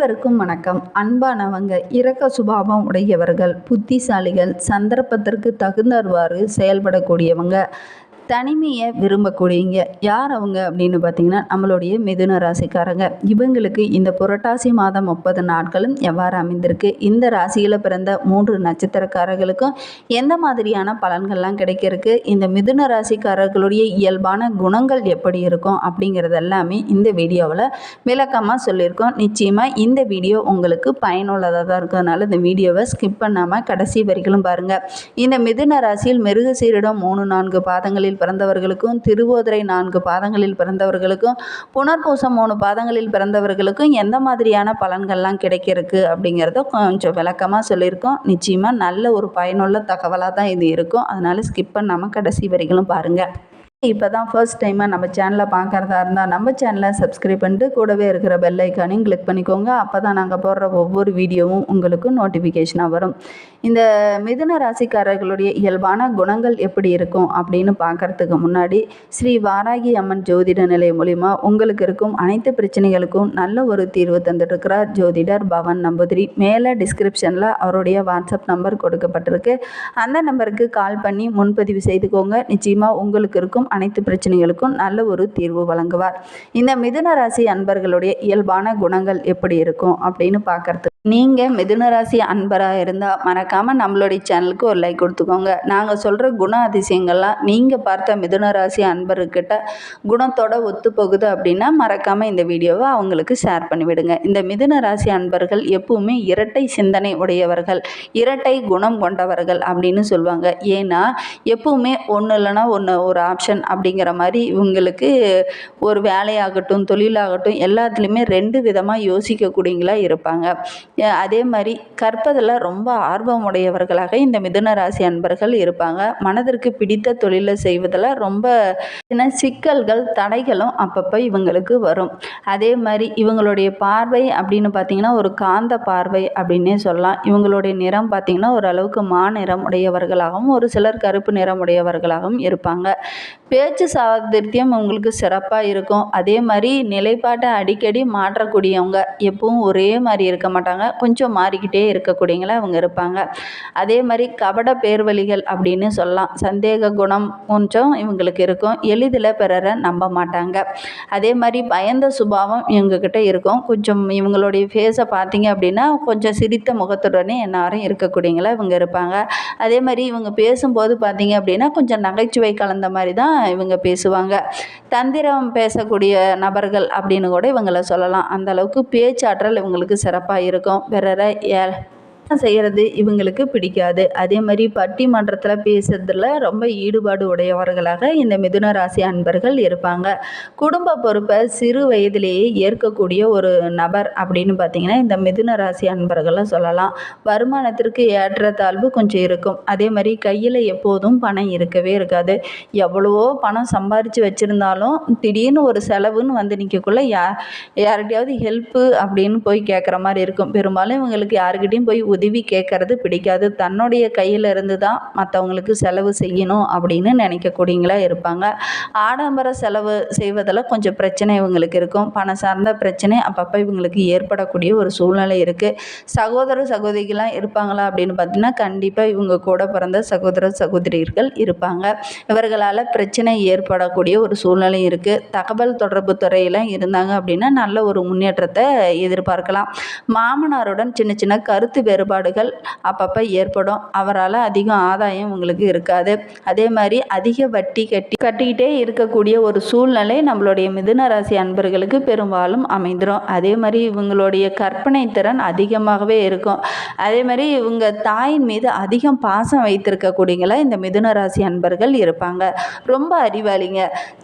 அனைவருக்கும் வணக்கம். அன்பானவங்க இரக்க சுபாவம் உடையவர்கள் புத்திசாலிகள் சந்தர்ப்பத்திற்கு தகுந்தவாறு செயல்படக்கூடியவங்க. தனிமையை விரும்பக்கூடியவங்க யார் அவங்க அப்படின்னு பார்த்தீங்கன்னா நம்மளுடைய மிதுன ராசிக்காரங்க. இவங்களுக்கு இந்த புரட்டாசி மாதம் முப்பது நாட்களும் எவ்வாறு அமைந்திருக்கு? இந்த ராசியில் பிறந்த மூன்று நட்சத்திரக்காரர்களுக்கும் எந்த மாதிரியான பலன்கள்லாம் கிடைக்கிறதுக்கு? இந்த மிதுன ராசிக்காரர்களுடைய இயல்பான குணங்கள் எப்படி இருக்கும்? அப்படிங்கிறது எல்லாமே இந்த வீடியோவில் விளக்கமாக சொல்லியிருக்கோம். நிச்சயமாக இந்த வீடியோ உங்களுக்கு பயனுள்ளதாக தான் இருக்கிறதுனால இந்த வீடியோவை ஸ்கிப் பண்ணாமல் கடைசி வரைக்கும் பாருங்கள் இந்த மிதுன ராசியில் மிருக சீரிடம் மூணு நான்கு பாதங்களில் பிறந்தவர்களுக்கும் திருவோதிரை நான்கு பாதங்களில் பிறந்தவர்களுக்கும் புனர்பூசம் மூணு பாதங்களில் பிறந்தவர்களுக்கும் எந்த மாதிரியான பலன்கள்லாம் கிடைக்கிறதுக்கு அப்படிங்கிறத கொஞ்சம் விளக்கமாக சொல்லியிருக்கோம். நிச்சயமாக நல்ல ஒரு பயனுள்ள தகவலாக தான் இது இருக்கும். அதனால் ஸ்கிப் பண்ணாமல் கடைசி வரைகளும் பாருங்கள் இப்போ தான் ஃபர்ஸ்ட் டைமாக நம்ம சேனலை பார்க்குறதா இருந்தால் நம்ம சேனலை சப்ஸ்கிரைப் பண்ணிட்டு கூடவே இருக்கிற பெல் ஐக்கானையும் கிளிக் பண்ணிக்கோங்க. அப்போ தான் நாங்கள் போடுற ஒவ்வொரு வீடியோவும் உங்களுக்கு நோட்டிஃபிகேஷனாக வரும். இந்த மிதுன ராசிக்காரர்களுடைய இயல்பான குணங்கள் எப்படி இருக்கும் அப்படின்னு பார்க்கறதுக்கு முன்னாடி ஸ்ரீ வாராகி அம்மன் ஜோதிட நிலையம் மூலிமா உங்களுக்கு இருக்கும் அனைத்து பிரச்சனைகளுக்கும் நல்ல ஒரு தீர்வு தந்துட்டுருக்கிறார் ஜோதிடர் பவன் நம்பூதிரி. மேலே டிஸ்கிரிப்ஷனில் அவருடைய வாட்ஸ்அப் நம்பர் கொடுக்கப்பட்டிருக்கு. அந்த நம்பருக்கு கால் பண்ணி முன்பதிவு செய்துக்கோங்க. நிச்சயமாக உங்களுக்கு இருக்கும் அனைத்து பிரச்சனைகளுக்கும் நல்ல ஒரு தீர்வு வழங்குவார். இந்த மிதுன ராசி அன்பர்களுடைய இயல்பான குணங்கள் எப்படி இருக்கும் அப்படின்னு பார்க்கறதுக்கு நீங்கள் மிதுனராசி அன்பராக இருந்தால் மறக்காமல் நம்மளுடைய சேனலுக்கு ஒரு லைக் கொடுத்துக்கோங்க. நாங்கள் சொல்கிற குண அதிசயங்கள்லாம் நீங்கள் பார்த்த மிதுனராசி அன்பர்கிட்ட குணத்தோட ஒத்து போகுது அப்படின்னா மறக்காமல் இந்த வீடியோவை அவங்களுக்கு ஷேர் பண்ணிவிடுங்க. இந்த மிதுன ராசி அன்பர்கள் எப்பவுமே இரட்டை சிந்தனை உடையவர்கள் இரட்டை குணம் கொண்டவர்கள் அப்படின்னு சொல்லுவாங்க. ஏன்னா எப்பவுமே ஒன்று இல்லைன்னா ஒன்று ஒரு ஆப்ஷன் அப்படிங்கிற மாதிரி இவங்களுக்கு ஒரு வேலையாகட்டும் தொழிலாகட்டும் எல்லாத்துலேயுமே ரெண்டு விதமாக யோசிக்கக்கூடியங்களா இருப்பாங்க. அதே மாதிரி கற்பதில் ரொம்ப ஆர்வம் உடையவர்களாக இந்த மிதுன ராசி அன்பர்கள் இருப்பாங்க. மனதிற்கு பிடித்த தொழிலை செய்வதில் ரொம்ப சின்ன சிக்கல்கள் தடைகளும் அப்பப்போ இவங்களுக்கு வரும். அதே மாதிரி இவங்களுடைய பார்வை அப்படின்னு பார்த்தீங்கன்னா ஒரு காந்த பார்வை அப்படின்னே சொல்லலாம். இவங்களுடைய நிறம் பார்த்தீங்கன்னா ஓரளவுக்கு மா நிறம் உடையவர்களாகவும் ஒரு சிலர் கருப்பு நிறம் உடையவர்களாகவும் இருப்பாங்க. பேச்சு சாதுரியம் உங்களுக்கு சிறப்பாக இருக்கும். அதே மாதிரி நிலைப்பாட்டை அடிக்கடி மாற்றக்கூடியவங்க எப்பவும் ஒரே மாதிரி இருக்க மாட்டாங்க. கொஞ்சம் மாறிக்கிட்டே இருக்கக்கூடியவங்களா அவங்க இருப்பாங்க. அதே மாதிரி கபட பேர்வழிகள் அப்படின்னு சொல்லலாம். சந்தேக குணம் கொஞ்சம் இவங்களுக்கு இருக்கும். எளிதில் பிறரை நம்ப மாட்டாங்க. அதே மாதிரி பயந்த சுபாவம் இவங்கக்கிட்ட இருக்கும். கொஞ்சம் இவங்களுடைய ஃபேஸை பார்த்தீங்க அப்படின்னா கொஞ்சம் சிரித்த முகத்துடனே எல்லாரும் இருக்கக்கூடியவங்களா இவங்க இருப்பாங்க. அதே மாதிரி இவங்க பேசும்போது பார்த்தீங்க அப்படின்னா கொஞ்சம் நகைச்சுவை கலந்த மாதிரி தான் இவங்க பேசுவாங்க. தந்திரம் பேசக்கூடிய நபர்கள் அப்படின்னு கூட இவங்களை சொல்லலாம். அந்த அளவுக்கு பேச்சாற்றல் இவங்களுக்கு சிறப்பாக இருக்கும். பிறரை ஏ செய்கிறது இவங்களுக்கு பிடிக்காது. அதே மாதிரி பட்டிமன்றத்தில் பேசுறதுல ரொம்ப ஈடுபாடு உடையவர்களாக இந்த மிதுன ராசி அன்பர்கள் இருப்பாங்க. குடும்ப பொறுப்பை சிறு வயதிலேயே ஏற்கக்கூடிய ஒரு நபர் அப்படின்னு பார்த்தீங்கன்னா இந்த மிதுன ராசி அன்பர்களை சொல்லலாம். வருமானத்திற்கு ஏற்றத்தாழ்வு கொஞ்சம் இருக்கும். அதே மாதிரி கையில் எப்போதும் பணம் இருக்கவே இருக்காது. எவ்வளவோ பணம் சம்பாரித்து வச்சுருந்தாலும் திடீர்னு ஒரு செலவுன்னு வந்து நிற்கக்குள்ள யா யார்கிட்டையாவது ஹெல்ப்பு அப்படின்னு போய் கேட்குற மாதிரி இருக்கும். பெரும்பாலும் இவங்களுக்கு யாருக்கிட்டையும் போய் உதவி கேட்கறது பிடிக்காது. தன்னுடைய கையில் இருந்து தான் மற்றவங்களுக்கு செலவு செய்யணும் அப்படின்னு நினைக்கக்கூடியங்களா இருப்பாங்க. ஆடம்பர செலவு செய்வதில் கொஞ்சம் பிரச்சனை இவங்களுக்கு இருக்கும். பணம் சார்ந்த பிரச்சனை அப்பப்போ இவங்களுக்கு ஏற்படக்கூடிய ஒரு சூழ்நிலை இருக்குது சகோதர சகோதரிகள்லாம் இருப்பாங்களா அப்படின்னு பார்த்தீங்கன்னா கண்டிப்பாக இவங்க கூட பிறந்த சகோதர சகோதரிகள் இருப்பாங்க. இவர்களால் பிரச்சனை ஏற்படக்கூடிய ஒரு சூழ்நிலை இருக்குது தகவல் தொடர்பு துறையில் இருந்தாங்க அப்படின்னா நல்ல ஒரு முன்னேற்றத்தை எதிர்பார்க்கலாம். மாமனாருடன் சின்ன சின்ன கருத்து வேறுபாடுகள் அப்பப்போ ஏற்படும். அவரால் அதிகம் ஆதாயம் உங்களுக்கு இருக்காது. அதே மாதிரி அதிக வட்டி கட்டி கட்டிக்கிட்டே இருக்கக்கூடிய ஒரு சூழ்நிலை நம்மளுடைய மிதுன ராசி அன்பர்களுக்கு பெரும்பாலும் அமைந்துடும் அதே மாதிரி இவங்களுடைய கற்பனை திறன் அதிகமாகவே இருக்கும். அதே மாதிரி இவங்க தாயின் மீது அதிகம் பாசம் வைத்திருக்கக்கூடியங்களா இந்த மிதுன ராசி அன்பர்கள் இருப்பாங்க. ரொம்ப அறிவாளிங்க.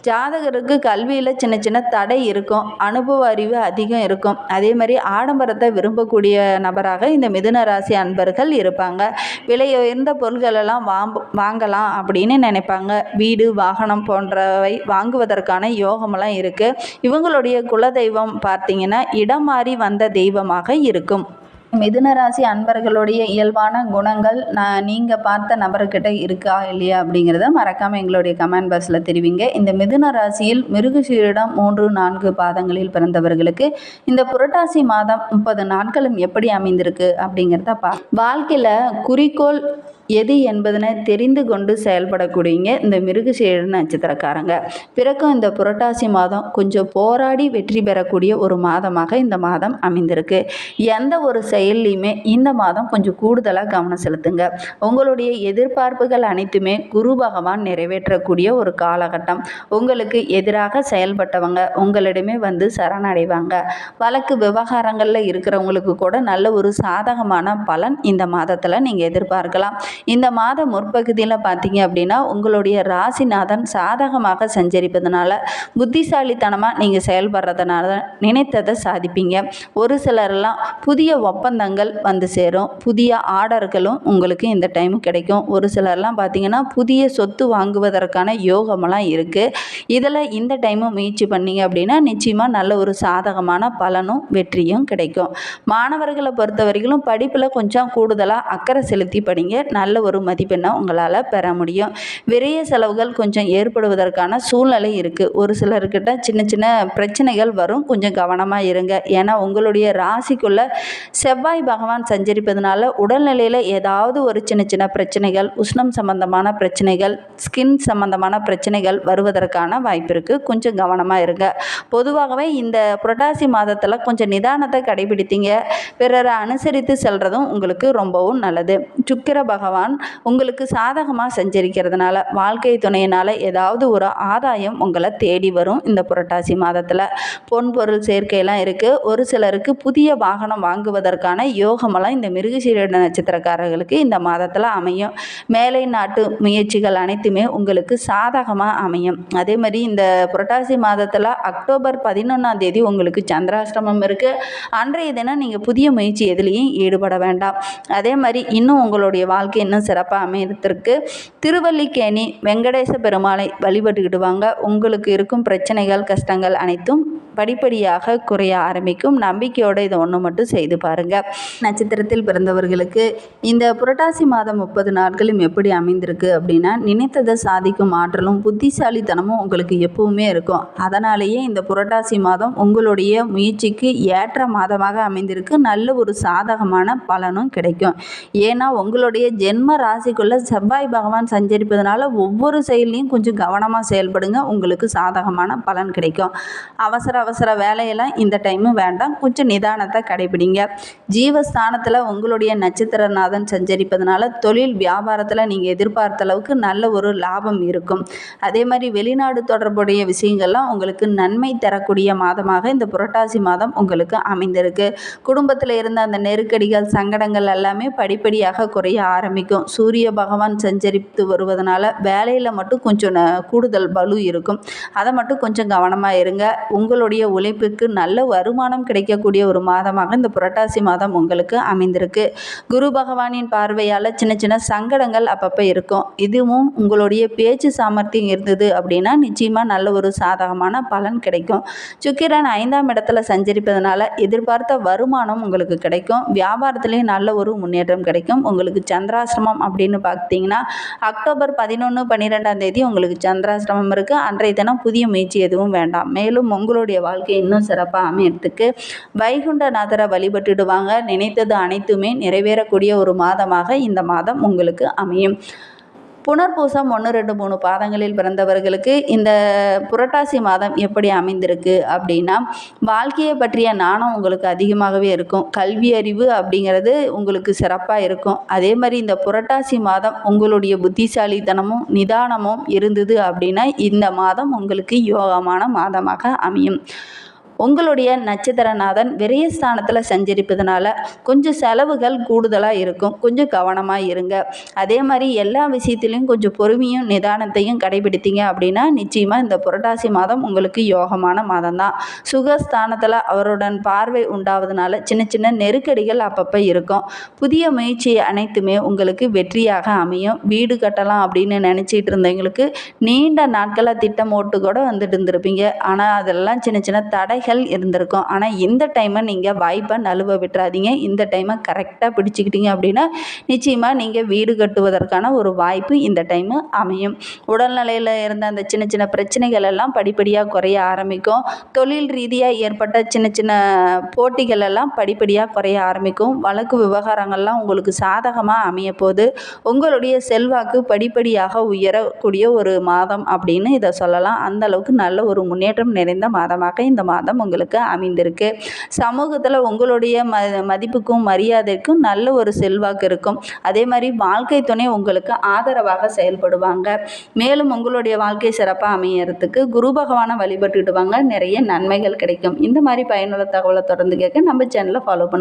ஜாதகருக்கு கல்வியில் சின்ன சின்ன தடை இருக்கும். அனுபவ அறிவு அதிகம் இருக்கும். அதே மாதிரி ஆடம்பரத்தை விரும்பக்கூடிய நபராக இந்த மிதுன ராசி அன்பர்கள் இருப்பாங்க. விலை உயர்ந்த பொருள்களெல்லாம் வாம்ப வாங்கலாம் அப்படின்னு நினைப்பாங்க. வீடு வாகனம் போன்றவை வாங்குவதற்கான யோகமெல்லாம் இருக்குது இவங்களுடைய குலதெய்வம் பார்த்தீங்கன்னா இடம் மாறி வந்த தெய்வமாக இருக்கும். மிதுனராசி அன்பர்களுடைய இயல்பான குணங்கள் நான் நீங்கள் பார்த்த நபர்கிட்ட இருக்கா இல்லையா அப்படிங்கிறத மறக்காமல் எங்களுடைய கமெண்ட் பாக்ஸில் தெரிவிங்க. இந்த மிதுன ராசியில் மிருகசீரிடம் மூன்று நான்கு பாதங்களில் பிறந்தவர்களுக்கு இந்த புரட்டாசி மாதம் முப்பது நாட்களும் எப்படி அமைந்திருக்கு அப்படிங்கிறத பா வாழ்க்கையில் குறிக்கோள் எது என்பதனை தெரிந்து கொண்டு செயல்படக்கூடியங்க இந்த மிருகசீர நட்சத்திரக்காரங்க. பிறக்கும் இந்த புரட்டாசி மாதம் கொஞ்சம் போராடி வெற்றி பெறக்கூடிய ஒரு மாதமாக இந்த மாதம் அமைந்திருக்கு. எந்த ஒரு செயல்லையுமே இந்த மாதம் கொஞ்சம் கூடுதலாக கவனம் செலுத்துங்க. உங்களுடைய எதிர்பார்ப்புகள் அனைத்துமே குரு பகவான் நிறைவேற்றக்கூடிய ஒரு காலகட்டம். உங்களுக்கு எதிராக செயல்பட்டவங்க உங்களிடமே வந்து சரணடைவாங்க. வழக்கு விவகாரங்களில் இருக்கிறவங்களுக்கு கூட நல்ல ஒரு சாதகமான பலன் இந்த மாதத்தில் நீங்கள் எதிர்பார்க்கலாம். இந்த மாத முற்பகுதியில் பார்த்தீங்க அப்படின்னா உங்களுடைய ராசிநாதன் சாதகமாக சஞ்சரிப்பதனால புத்திசாலித்தனமாக நீங்கள் செயல்படுறதுனால நினைத்ததை சாதிப்பீங்க. ஒரு சிலரெல்லாம் புதிய ஒப்பந்தங்கள் வந்து சேரும். புதிய ஆர்டர்களும் உங்களுக்கு இந்த டைம் கிடைக்கும். ஒரு சிலர்லாம் பார்த்தீங்கன்னா புதிய சொத்து வாங்குவதற்கான யோகமெல்லாம் இருக்குது இதில் இந்த டைமும் முயற்சி பண்ணீங்க அப்படின்னா நிச்சயமாக நல்ல ஒரு சாதகமான பலனும் வெற்றியும் கிடைக்கும். மாணவர்களை பொறுத்த வரைக்கும் படிப்பில் கொஞ்சம் கூடுதலாக அக்கறை செலுத்தி படிங்க. நல்ல ஒரு மதிப்பெண்ணை உங்களால் பெற முடியும். விரைய செலவுகள் கொஞ்சம் ஏற்படுவதற்கான சூழ்நிலை இருக்குது ஒரு சிலர்கிட்ட சின்ன சின்ன பிரச்சனைகள் வரும். கொஞ்சம் கவனமாக இருங்க. ஏன்னா உங்களுடைய ராசிக்குள்ள செவ்வாய் பகவான் சஞ்சரிப்பதனால உடல்நிலையில் ஏதாவது ஒரு சின்ன சின்ன பிரச்சனைகள் உஷ்ணம் சம்பந்தமான பிரச்சனைகள் ஸ்கின் சம்பந்தமான பிரச்சனைகள் வருவதற்கான வாய்ப்பு இருக்குது கொஞ்சம் கவனமாக இருங்க. பொதுவாகவே இந்த புரட்டாசி மாதத்தில் கொஞ்சம் நிதானத்தை கடைபிடித்தீங்க. பிறரை அனுசரித்து செல்றதும் உங்களுக்கு ரொம்பவும் நல்லது. சுக்கிர பகவான் உங்களுக்கு சாதகமாக செஞ்சிருக்கிறதுனால வாழ்க்கை துணையினால் ஏதாவது ஒரு ஆதாயம் உங்களை தேடி வரும் இந்த புரட்டாசி மாதத்தில். பொன் பொருள் சேர்க்கையெல்லாம் இருக்குது ஒரு சிலருக்கு புதிய வாகனம் வாங்குவதற்கான யோகமெல்லாம் இந்த மிருகசீரட நட்சத்திரக்காரர்களுக்கு இந்த மாதத்தில் அமையும். மேலை நாட்டு முயற்சிகள் அனைத்துமே உங்களுக்கு சாதகமாக அமையும். அதே மாதிரி இந்த புரட்டாசி மாதத்தில் அக்டோபர் பதினொன்றாம் தேதி உங்களுக்கு சந்திராஷ்டமம் இருக்குது அன்றைய தினம் நீங்கள் புதிய முயற்சி எதுலேயும் ஈடுபட வேண்டாம். அதே மாதிரி இன்னும் உங்களுடைய வாழ்க்கை இன்னும் சிறப்பாக அமையறதுக்கு திருவல்லிக்கேணி வெங்கடேச பெருமாளை வழிபட்டுக்கிடுவாங்க. உங்களுக்கு இருக்கும் பிரச்சனைகள் கஷ்டங்கள் அனைத்தும் படிப்படியாக குறைய ஆரம்பிக்கும். நம்பிக்கையோடு இதை ஒன்று மட்டும் செய்து பாருங்கள் நட்சத்திரத்தில் பிறந்தவர்களுக்கு இந்த புரட்டாசி மாதம் முப்பது நாட்களும் எப்படி அமைந்திருக்கு அப்படின்னா நினைத்ததை சாதிக்கும் ஆற்றலும் புத்திசாலித்தனமும் உங்களுக்கு எப்பவுமே இருக்கும். அதனாலேயே இந்த புரட்டாசி மாதம் உங்களுடைய முயற்சிக்கு ஏற்ற மாதமாக அமைந்திருக்கு. நல்ல ஒரு சாதகமான பலனும் கிடைக்கும். ஏன்னா உங்களுடைய ஜென்ம ராசிக்குள்ள செவ்வாய் பகவான் சஞ்சரிப்பதனால ஒவ்வொரு செயல்லையும் கொஞ்சம் கவனமாக செயல்படுங்க. உங்களுக்கு சாதகமான பலன் கிடைக்கும். அவசர அவசர வேலையெல்லாம் இந்த டைமும் வேண்டாம். கொஞ்சம் நிதானத்தை கடைபிடிங்க. ஜீவஸ்தானத்தில் உங்களுடைய நட்சத்திரநாதன் சஞ்சரிப்பதனால தொழில் வியாபாரத்தில் நீங்கள் எதிர்பார்த்த அளவுக்கு நல்ல ஒரு லாபம் இருக்கும். அதே மாதிரி வெளிநாடு தொடர்புடைய விஷயங்கள்லாம் உங்களுக்கு நன்மை தரக்கூடிய மாதமாக இந்த புரட்டாசி மாதம் உங்களுக்கு அமைந்திருக்கு. குடும்பத்தில் இருந்த அந்த நெருக்கடிகள் சங்கடங்கள் எல்லாமே படிப்படியாக குறைய ஆரம்பிக்கும். சூரிய பகவான் சஞ்சரித்து வருவதனால வேலையில் மட்டும் கொஞ்சம் ந- கூடுதல் பலு இருக்கும். அதை மட்டும் கொஞ்சம் கவனமாக இருங்க. உங்களுடைய உழைப்புக்கு நல்ல வருமானம் கிடைக்கக்கூடிய ஒரு மாதமாக இந்த புரட்டாசி மாதம் உங்களுக்கு அமைந்திருக்கு. குரு பகவானின் பார்வையால் சின்ன சின்ன சங்கடங்கள் அப்பப்போ இருக்கும். இதுவும் உங்களுடைய பேச்சு சாமர்த்தியம் இருந்தது அப்படின்னா நிச்சயமாக நல்ல ஒரு சாதகமான பலன் கிடைக்கும். சுக்கிரன் ஐந்தாம் இடத்துல சஞ்சரிப்பதனால எதிர்பார்த்த வருமானம் உங்களுக்கு கிடைக்கும். வியாபாரத்துலேயும் நல்ல ஒரு முன்னேற்றம் கிடைக்கும். உங்களுக்கு சந்திரா சந்திராசிரமம் அப்படின்னு பார்த்தீங்கன்னா அக்டோபர் பதினொன்று பன்னிரெண்டாம் தேதி உங்களுக்கு சந்திராசிரமம் இருக்குது அன்றைய தினம் புதிய முயற்சி எதுவும் வேண்டாம். மேலும் உங்களுடைய வாழ்க்கை இன்னும் சிறப்பாக அமையறதுக்கு வைகுண்டநாதரை வழிபட்டுடுவாங்க. நினைத்தது அனைத்துமே நிறைவேறக்கூடிய ஒரு மாதமாக இந்த மாதம் உங்களுக்கு அமையும். புனர்பூசம் ஒன்று ரெண்டு மூணு பாதங்களில் பிறந்தவர்களுக்கு இந்த புரட்டாசி மாதம் எப்படி அமைந்திருக்கு அப்படின்னா வாழ்க்கையை பற்றிய நாணம் உங்களுக்கு அதிகமாகவே இருக்கும். கல்வி அறிவு அப்படிங்கிறது உங்களுக்கு சிறப்பாக இருக்கும். அதே மாதிரி இந்த புரட்டாசி மாதம் உங்களுடைய புத்திசாலித்தனமும் நிதானமும் இருந்தது அப்படின்னா இந்த மாதம் உங்களுக்கு யோகமான மாதமாக அமையும். உங்களுடைய நட்சத்திரநாதன் விரயஸ்தானத்தில் சஞ்சரிப்பதனால கொஞ்சம் செலவுகள் கூடுதலாக இருக்கும். கொஞ்சம் கவனமாக இருங்க. அதே மாதிரி எல்லா விஷயத்துலையும் கொஞ்சம் பொறுமையும் நிதானத்தையும் கடைபிடித்தீங்க அப்படின்னா நிச்சயமாக இந்த புரட்டாசி மாதம் உங்களுக்கு யோகமான மாதம் தான் சுகஸ்தானத்தில் அவருடன் பார்வை உண்டாவதுனால சின்ன சின்ன நெருக்கடிகள் அப்பப்போ இருக்கும். புதிய முயற்சி அனைத்துமே உங்களுக்கு வெற்றியாக அமையும். வீடு கட்டலாம் அப்படின்னு நினச்சிட்டு இருந்தவங்களுக்கு நீண்ட நாட்களாக திட்டமோட்டு கூட வந்துட்டு இருந்திருப்பீங்க. ஆனால் அதெல்லாம் சின்ன சின்ன தடைகள் தடைகள் இருந்திருக்கும். ஆனால் இந்த டைமை நீங்கள் வாய்ப்பை நழுவ விட்டுறாதீங்க. இந்த டைமை கரெக்டாக பிடிச்சிக்கிட்டீங்க அப்படின்னா நிச்சயமாக நீங்கள் வீடு கட்டுவதற்கான ஒரு வாய்ப்பு இந்த டைமு அமையும். உடல்நிலையில் இருந்த அந்த சின்ன சின்ன பிரச்சனைகள் எல்லாம் படிப்படியாக குறைய ஆரம்பிக்கும். தொழில் ரீதியாக ஏற்பட்ட சின்ன சின்ன போட்டிகள் எல்லாம் படிப்படியாக குறைய ஆரம்பிக்கும். வழக்கு விவகாரங்கள்லாம் உங்களுக்கு சாதகமாக அமைய போது உங்களுடைய செல்வாக்கு படிப்படியாக உயரக்கூடிய ஒரு மாதம் அப்படின்னு இதை சொல்லலாம். அந்த அளவுக்கு நல்ல ஒரு முன்னேற்றம் நிறைந்த மாதமாக இந்த மாதம் உங்களுக்கு அமைந்திருக்கு. சமூகத்தில் உங்களுடைய ம மதிப்புக்கும் மரியாதைக்கும் நல்ல ஒரு செல்வாக்கு இருக்கும். அதே மாதிரி வாழ்க்கை துணை உங்களுக்கு ஆதரவாக செயல்படுவாங்க. மேலும் உங்களுடைய வாழ்க்கை சிறப்பாக அமையறதுக்கு குரு பகவானை வழிபட்டுட்டு வாங்க. நிறைய நன்மைகள் கிடைக்கும். இந்த மாதிரி பயனுள்ள தகவலை தொடர்ந்து கேட்க நம்ம சேனலை ஃபாலோ பண்ணுங்கள்